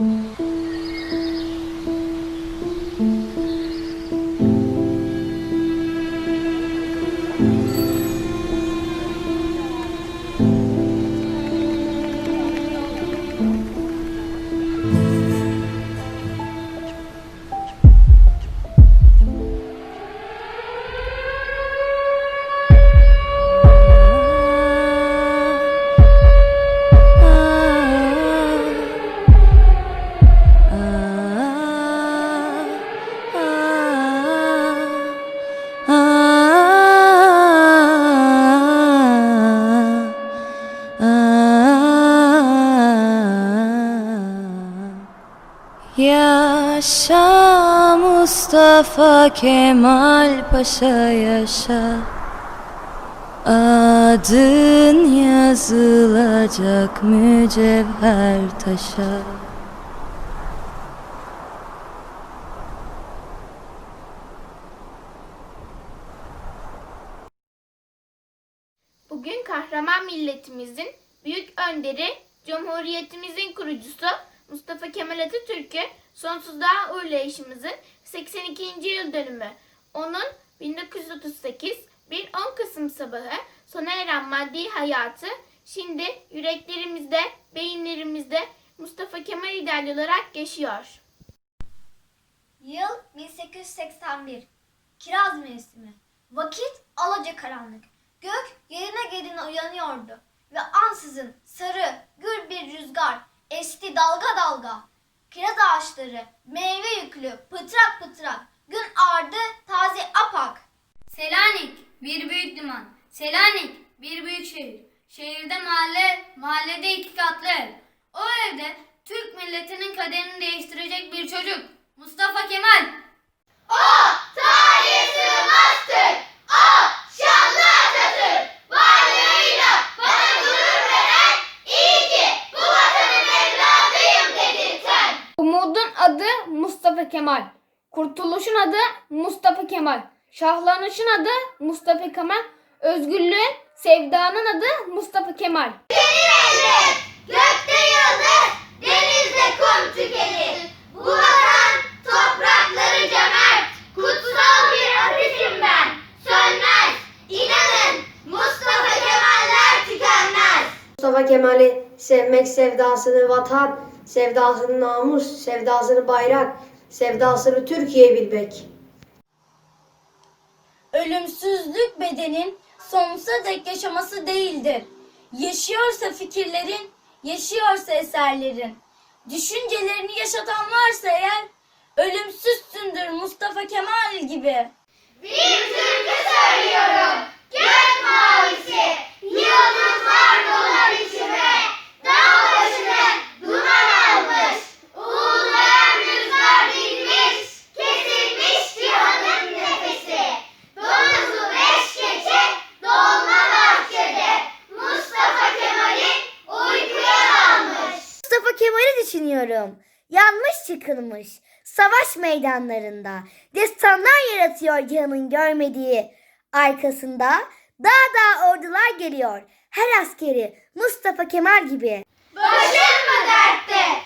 Mm-hmm. Yaşa Mustafa Kemal Paşa yaşa. Adın yazılacak mücevher taşa. Bugün kahraman milletimizin büyük önderi, Cumhuriyetimizin kurucusu Mustafa Kemal Atatürk'ü sonsuzluğa uğurlayışımızın 82. yıl dönümü. Onun 1938 1 10 Kasım sabahı sona eren maddi hayatı şimdi yüreklerimizde, beyinlerimizde Mustafa Kemal ideali olarak yaşıyor. Yıl 1881. Kiraz mevsimi. Vakit alacakaranlık. Gök yerine yerine uyanıyordu. Ve ansızın sarı, gür bir rüzgar esti dalga dalga. Kiraz ağaçları meyve yüklü pıtrak pıtrak. Gün ardı taze apak. Selanik bir büyük liman. Selanik bir büyük şehir. Şehirde mahalle, mahallede itikatlı ev. O evde Türk milletinin kaderini değiştirecek bir çocuk. Mustafa Kemal. Adı Mustafa Kemal. Kurtuluşun adı Mustafa Kemal. Şahlanışın adı Mustafa Kemal. Özgürlüğün, sevdanın adı Mustafa Kemal. Gökte yıldız, denizde kum tükenir. Bu vatan toprakları cömert. Kutsal bir ateşim ben. Sönmez. İnanın Mustafa Kemaller tükenmez. Mustafa Kemal'i sevmek sevdasını vatan, sevdasını namus, sevdasını bayrak, sevdasını Türkiye bilmek. Ölümsüzlük bedenin sonsuza dek yaşaması değildir. Yaşıyorsa fikirlerin, yaşıyorsa eserlerin. Düşüncelerini yaşatan varsa eğer, ölümsüzsündür Mustafa Kemal gibi. Bir Düşünüyorum. Yanmış çıkılmış. Savaş meydanlarında. Destanlar yaratıyor canın görmediği. Arkasında dağ dağ ordular geliyor. Her askeri Mustafa Kemal gibi. Başım